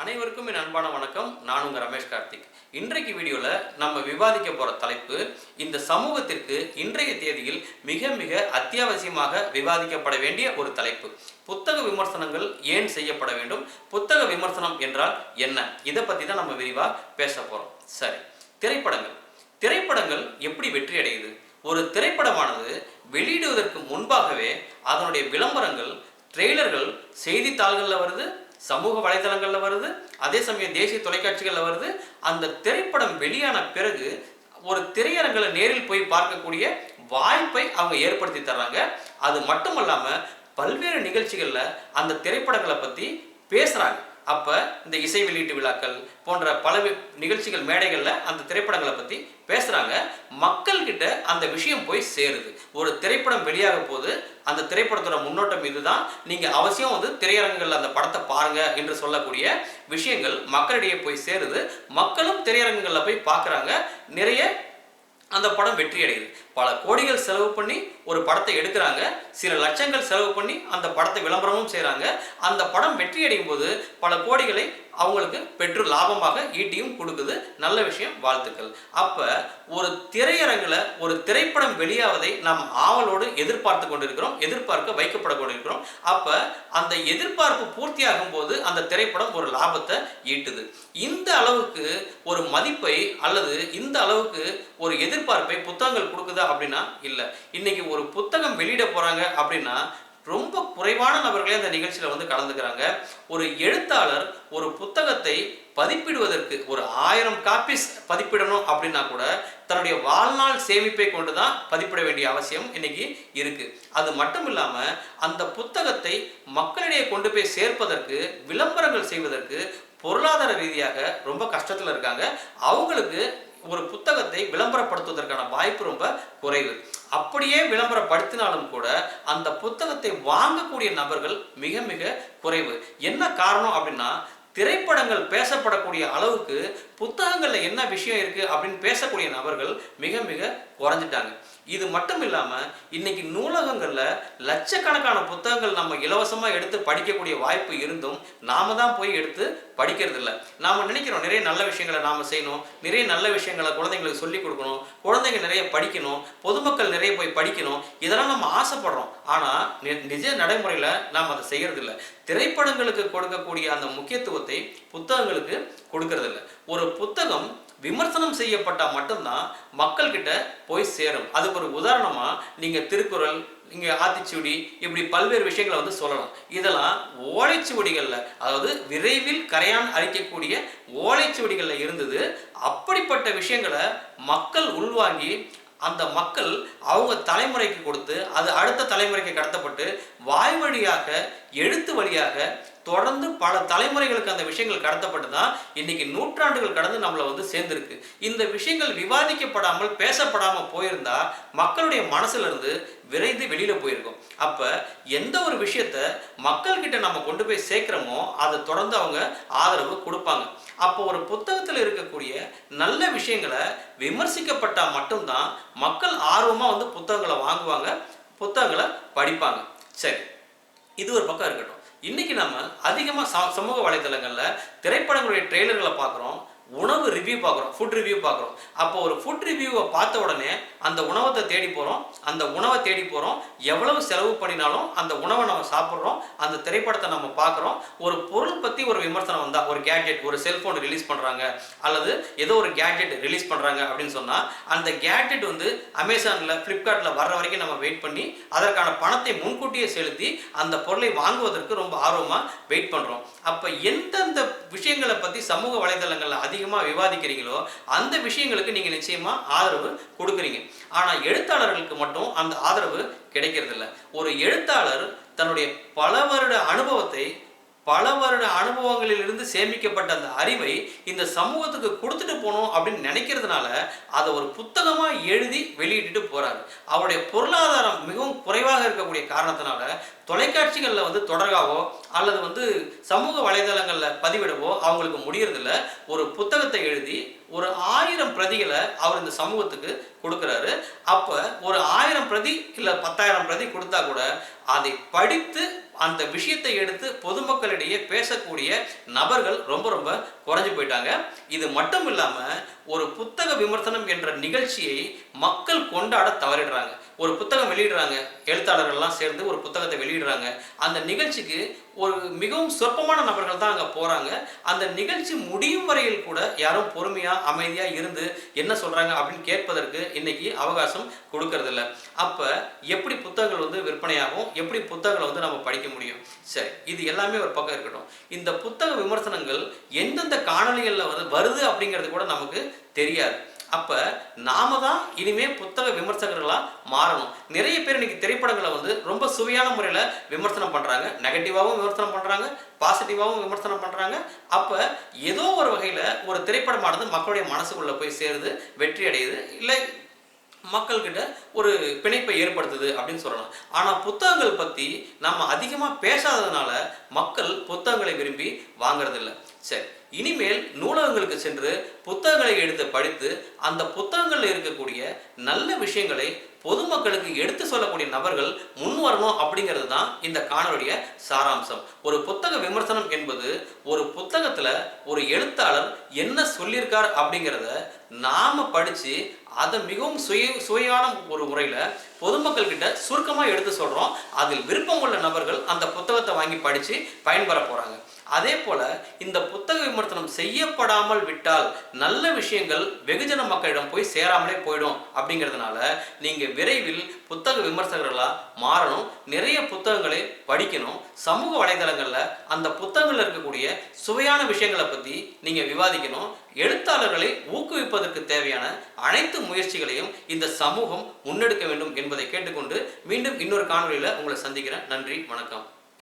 அனைவருக்கும் என் அன்பான வணக்கம். நான் உங்கள் ரமேஷ் கார்த்திக். இன்றைக்கு வீடியோவில் நம்ம விவாதிக்க போகிற தலைப்பு இந்த சமூகத்திற்கு இன்றைய தேதியில் மிக மிக அத்தியாவசியமாக விவாதிக்கப்பட வேண்டிய ஒரு தலைப்பு. புத்தக விமர்சனங்கள் ஏன் செய்யப்பட வேண்டும்? புத்தக விமர்சனம் என்றால் என்ன? இதை பற்றி தான் நம்ம விரிவாக பேச போகிறோம் சரி திரைப்படங்கள். திரைப்படங்கள் எப்படி வெற்றி அடையுது? ஒரு திரைப்படமானது வெளியிடுவதற்கு முன்பாகவே அதனுடைய விளம்பரங்கள் ட்ரெய்லர்கள் செய்தித்தாள்களில் வருது சமூக வலைதளங்களில் வருது அதே சமயம் தேசிய தொலைக்காட்சிகளில் வருது. அந்த திரைப்படம் வெளியான பிறகு ஒரு திரையரங்களை நேரில் போய் பார்க்கக்கூடிய வாய்ப்பை அவங்க ஏற்படுத்தி தர்றாங்க. அது மட்டும் இல்லாமல் பல்வேறு நிகழ்ச்சிகளில் அந்த திரைப்படங்களை பற்றி பேசுகிறாங்க அப்போ இந்த இசை வெளியீட்டு விழாக்கள் போன்ற பல நிகழ்ச்சிகள் மேடைகளில் அந்த திரைப்படங்களை பற்றி பேசுகிறாங்க மக்கள்கிட்ட அந்த விஷயம் போய் சேருது. ஒரு திரைப்படம் வெளியாக போது அந்த திரைப்படத்தோட முன்னோட்டம் இதுதான். நீங்கள் அவசியம் வந்து திரையரங்குகளில் அந்த படத்தை பாருங்க என்று சொல்லக்கூடிய விஷயங்கள் மக்களிடையே போய் சேருது. மக்களும் திரையரங்குகளில் போய் பார்க்குறாங்க நிறைய அந்த படம் வெற்றி அடையுது. பல கோடிகள் செலவு பண்ணி ஒரு படத்தை எடுக்கிறாங்க. சில லட்சங்கள் செலவு பண்ணி அந்த படத்தை விளம்பரமும் செய்கிறாங்க அந்த படம் வெற்றி அடையும் போது பல கோடிகளை அவங்களுக்கு பெற்று லாபமாக ஈட்டியும் கொடுக்குது. நல்ல விஷயம் வாழ்த்துக்கள். அப்போ ஒரு திரையரங்கில் ஒரு திரைப்படம் வெளியாவதை நாம் ஆவலோடு எதிர்பார்த்து கொண்டிருக்கிறோம் எதிர்பார்க்க வைக்கப்பட கொண்டிருக்கிறோம். அப்போ அந்த எதிர்பார்ப்பு பூர்த்தியாகும் போது அந்த திரைப்படம் ஒரு லாபத்தை ஈட்டுது. இந்த அளவுக்கு ஒரு மதிப்பை அல்லது இந்த அளவுக்கு ஒரு எதிர்பார்ப்பை புத்தகங்கள் கொடுக்குதா அப்படின்னா இல்லை. இன்னைக்கு ஒரு புத்தகம் வெளியிட போகிறாங்க அப்படின்னா ரொம்ப குறைவான நபர்களே அந்த நிகழ்ச்சியில் வந்து கலந்துக்கிறாங்க. ஒரு எழுத்தாளர் ஒரு புத்தகத்தை பதிப்பிடுவதற்கு ஒரு ஆயிரம் காப்பீஸ் பதிப்பிடணும் அப்படின்னா கூட தன்னுடைய வாழ்நாள் சேமிப்பை கொண்டு தான் பதிப்பிட வேண்டிய அவசியம் இன்னைக்கு இருக்கு. அது மட்டும் இல்லாம அந்த புத்தகத்தை மக்களிடையே கொண்டு போய் சேர்ப்பதற்கு விளம்பரங்கள் செய்வதற்கு பொருளாதார ரீதியாக ரொம்ப கஷ்டத்தில் இருக்காங்க. அவங்களுக்கு ஒரு புத்தகத்தை விளம்பரப்படுத்துவதற்கான வாய்ப்பு ரொம்ப குறைவு. அப்படியே விளம்பரப்படுத்தினாலும் கூட அந்த புத்தகத்தை வாங்கக்கூடிய நபர்கள் மிக மிக குறைவு. என்ன காரணம் அப்படின்னா திரைப்படங்கள் பேசப்படக்கூடிய அளவுக்கு புத்தகங்களில் என்ன விஷயம் இருக்குது அப்படின்னு பேசக்கூடிய நபர்கள் மிக மிக குறைஞ்சிட்டாங்க. இது மட்டும் இல்லாமல் இன்னைக்கு நூலகங்களில் லட்சக்கணக்கான புத்தகங்கள் நம்ம இலவசமாக எடுத்து படிக்கக்கூடிய வாய்ப்பு இருந்தும் நாம தான் போய் எடுத்து படிக்கிறது இல்லை நாம் நினைக்கிறோம் நிறைய நல்ல விஷயங்களை நாம் செய்யணும் நிறைய நல்ல விஷயங்களை குழந்தைங்களுக்கு சொல்லிக் கொடுக்கணும் குழந்தைங்க நிறைய படிக்கணும் பொதுமக்கள் நிறைய போய் படிக்கணும் இதெல்லாம் நம்ம ஆசைப்படுறோம். ஆனால் நி- நிஜ நடைமுறையில் நாம் அதை செய்யறதில்ல. திரைப்படங்களுக்கு கொடுக்கக்கூடிய அந்த முக்கியத்துவத்தை புத்தகங்களுக்கு கொடுக்கறதில்ல. ஒரு புத்தகம் விமர்சனம் செய்யப்பட்டால் மட்டும்தான் மக்கள்கிட்ட போய் சேரும். அதுக்கு ஒரு உதாரணமாக நீங்கள் திருக்குறள் இங்கே ஆத்திச்சுவடி இப்படி பல்வேறு விஷயங்களை வந்து சொல்லலாம். இதெல்லாம் ஓலைச்சுவடிகளில் அதாவது விரைவில் கரையான் அழிக்கக்கூடிய ஓலைச்சுவடிகளில் இருந்தது. அப்படிப்பட்ட விஷயங்களை மக்கள் உள்வாங்கி அந்த மக்கள் அவங்க தலைமுறைக்கு கொடுத்து அது அடுத்த தலைமுறைக்கு கடத்தப்பட்டு வாய் வழியாக எழுத்து வழியாக தொடர்ந்து பல தலைமுறைகளுக்கு அந்த விஷயங்கள் கடத்தப்பட்டு தான் இன்னைக்கு நூற்றாண்டுகள் கடந்து நம்மளை வந்து சேர்ந்திருக்கு. இந்த விஷயங்கள் விவாதிக்கப்படாமல் பேசப்படாமல் போயிருந்தா மக்களுடைய மனசுல இருந்து விரைந்து வெளியில போயிருக்கும். அப்ப எந்த ஒரு விஷயத்த மக்கள்கிட்ட நம்ம கொண்டு போய் சேர்க்கிறோமோ அதை தொடர்ந்து அவங்க ஆதரவு கொடுப்பாங்க. அப்போ ஒரு புத்தகத்தில் இருக்கக்கூடிய நல்ல விஷயங்களை விமர்சிக்கப்பட்டால் மட்டும்தான் மக்கள் ஆர்வமாக வந்து புத்தகங்களை வாங்குவாங்க புத்தகங்களை படிப்பாங்க. சரி இது ஒரு பக்கம் இருக்கட்டும். இன்னைக்கு நம்ம அதிகமாக ச சமூக வலைதளங்களில் திரைப்படங்களுடைய ட்ரெய்லர்களை பார்க்குறோம். உணவு ரிவ்யூ பார்க்குறோம் ஃபுட் ரிவ்யூ பார்க்குறோம். அப்போ ஒரு ஃபுட் ரிவ்யூவை பார்த்த உடனே அந்த உணவத்தை தேடி போகிறோம் அந்த உணவை தேடி போகிறோம் எவ்வளவு செலவு பண்ணினாலும் அந்த உணவை நம்ம சாப்பிட்றோம். அந்த திரைப்படத்தை நம்ம பார்க்குறோம். ஒரு பொருள் பற்றி ஒரு விமர்சனம் வந்தால் ஒரு கேட்ஜெட் ஒரு செல்ஃபோன் ரிலீஸ் பண்ணுறாங்க அல்லது ஏதோ ஒரு கேட்ஜெட் ரிலீஸ் பண்ணுறாங்க அப்படின்னு சொன்னால் அந்த கேட்ஜெட் வந்து அமேசானில் ஃப்ளிப்கார்ட்டில் வர்ற வரைக்கும் நம்ம வெயிட் பண்ணி அதற்கான பணத்தை முன்கூட்டியே செலுத்தி அந்த பொருளை வாங்குவதற்கு ரொம்ப ஆர்வமாக வெயிட் பண்ணுறோம் அப்போ எந்தெந்த விஷயங்களை பற்றி சமூக வலைதளங்களில் அதிகமாக விவாதிக்கிறீங்களோ அந்த விஷயங்களுக்கு நீங்கள் நிச்சயமாக ஆதரவு கொடுக்குறீங்க. ஆனால் எழுத்தாளர்களுக்கு மட்டும் அந்த ஆதரவு கிடைக்கிறதில்ல. ஒரு எழுத்தாளர் தன்னுடைய பல வருட அனுபவத்தை பல வருட அனுபவங்களிலிருந்து சேமிக்கப்பட்ட அந்த அறிவை இந்த சமூகத்துக்கு கொடுத்துட்டு போகணும் அப்படின்னு நினைக்கிறதுனால அதை ஒரு புத்தகமாக எழுதி வெளியிட்டுட்டு போகிறாரு அவருடைய பொருளாதாரம் மிகவும் குறைவாக இருக்கக்கூடிய காரணத்தினால தொலைக்காட்சிகளில் வந்து தொடர்காவோ அல்லது வந்து சமூக வலைதளங்களில் பதிவிடவோ அவங்களுக்கு முடியறதில்ல. ஒரு புத்தகத்தை எழுதி ஒரு ஆயிரம் பிரதிகளை அவர் இந்த சமூகத்துக்கு கொடுக்குறாரு. அப்போ ஒரு ஆயிரம் பிரதி இல்லை பத்தாயிரம் பிரதி கொடுத்தா கூட அதை படித்து அந்த விஷயத்தை எடுத்து பொதுமக்களிடையே பேசக்கூடிய நபர்கள் ரொம்ப ரொம்ப குறைஞ்சு போயிட்டாங்க. இது மட்டும் இல்லாமல் ஒரு புத்தக விமர்சனம் என்ற நிகழ்ச்சியை மக்கள் கொண்டாட தவறிடுறாங்க. ஒரு புத்தகம் வெளியிடுறாங்க எழுத்தாளர்கள்லாம் சேர்ந்து ஒரு புத்தகத்தை வெளியிடுறாங்க. அந்த நிகழ்ச்சிக்கு ஒரு மிகவும் சொற்பமான நபர்கள் தான் அங்கே போகிறாங்க அந்த நிகழ்ச்சி முடியும் வரையில் கூட யாரும் பொறுமையாக அமைதியாக இருந்து என்ன சொல்கிறாங்க அப்படின்னு கேட்பதற்கு இன்னைக்கு அவகாசம் கொடுக்கறதில்ல. அப்போ எப்படி புத்தகங்கள் வந்து விற்பனையாகும்? எப்படி புத்தகங்களை வந்து நம்ம படிக்க முடியும். சரி இது எல்லாமே ஒரு பக்கம் இருக்கட்டும். இந்த புத்தக விமர்சனங்கள் எந்தெந்த காணொலிகளில் வந்து வருது அப்படிங்கிறது கூட நமக்கு தெரியாது. அப்ப நாம தான் இனிமே புத்தக விமர்சகர்களா மாறணும். நிறைய பேர் இன்னைக்கு திரைப்படங்களை வந்து ரொம்ப சுவையான முறையில விமர்சனம் பண்றாங்க. நெகட்டிவாகவும் விமர்சனம் பண்றாங்க. பாசிட்டிவாகவும் விமர்சனம் பண்றாங்க. அப்ப ஏதோ ஒரு வகையில் ஒரு திரைப்படமானது மக்களுடைய மனசுக்குள்ளே போய் சேருது வெற்றி அடையுது இல்லை மக்கள்கிட்ட ஒரு பிணைப்பை ஏற்படுத்துது அப்படின்னு சொல்லலாம். ஆனால் புத்தகங்கள் பற்றி நம்ம அதிகமாக பேசாததுனால மக்கள் புத்தகங்களை விரும்பி வாங்குறதில்ல. சரி இனிமேல் நூலகங்களுக்கு சென்று புத்தகங்களை எடுத்து படித்து அந்த புத்தகங்களில் இருக்கக்கூடிய நல்ல விஷயங்களை பொதுமக்களுக்கு எடுத்து சொல்லக்கூடிய நபர்கள் முன் வரணும் அப்படிங்கிறது தான் இந்த காணொலிய சாராம்சம். ஒரு புத்தக விமர்சனம் என்பது ஒரு புத்தகத்துல ஒரு எழுத்தாளர் என்ன சொல்லியிருக்கார் அப்படிங்கிறத நாம படிச்சு அதை மிகவும் சுய சுவையான ஒரு முறையில் பொதுமக்கள் கிட்ட சுருக்கமாக எடுத்து சொல்கிறோம் அதில் விருப்பம் உள்ள நபர்கள் அந்த புத்தகத்தை வாங்கி படித்து பயன்பெற போகிறாங்க அதே போல இந்த புத்தக விமர்சனம் செய்யப்படாமல் விட்டால் நல்ல விஷயங்கள் வெகுஜன மக்களிடம் போய் சேராமலே போயிடும். அப்படிங்கிறதுனால நீங்க விரைவில் புத்தக விமர்சகர்களா மாறணும். நிறைய புத்தகங்களை படிக்கணும். சமூக வலைதளங்களில் அந்த புத்தகங்களில் இருக்கக்கூடிய சுவையான விஷயங்களை பத்தி நீங்க விவாதிக்கணும். எழுத்தாளர்களை ஊக்குவிப்பதற்கு தேவையான அனைத்து முயற்சிகளையும் இந்த சமூகம் முன்னெடுக்க வேண்டும் என்பதை கேட்டுக்கொண்டு மீண்டும் இன்னொரு காணொலியில் உங்களை சந்திக்கிறேன். நன்றி வணக்கம்.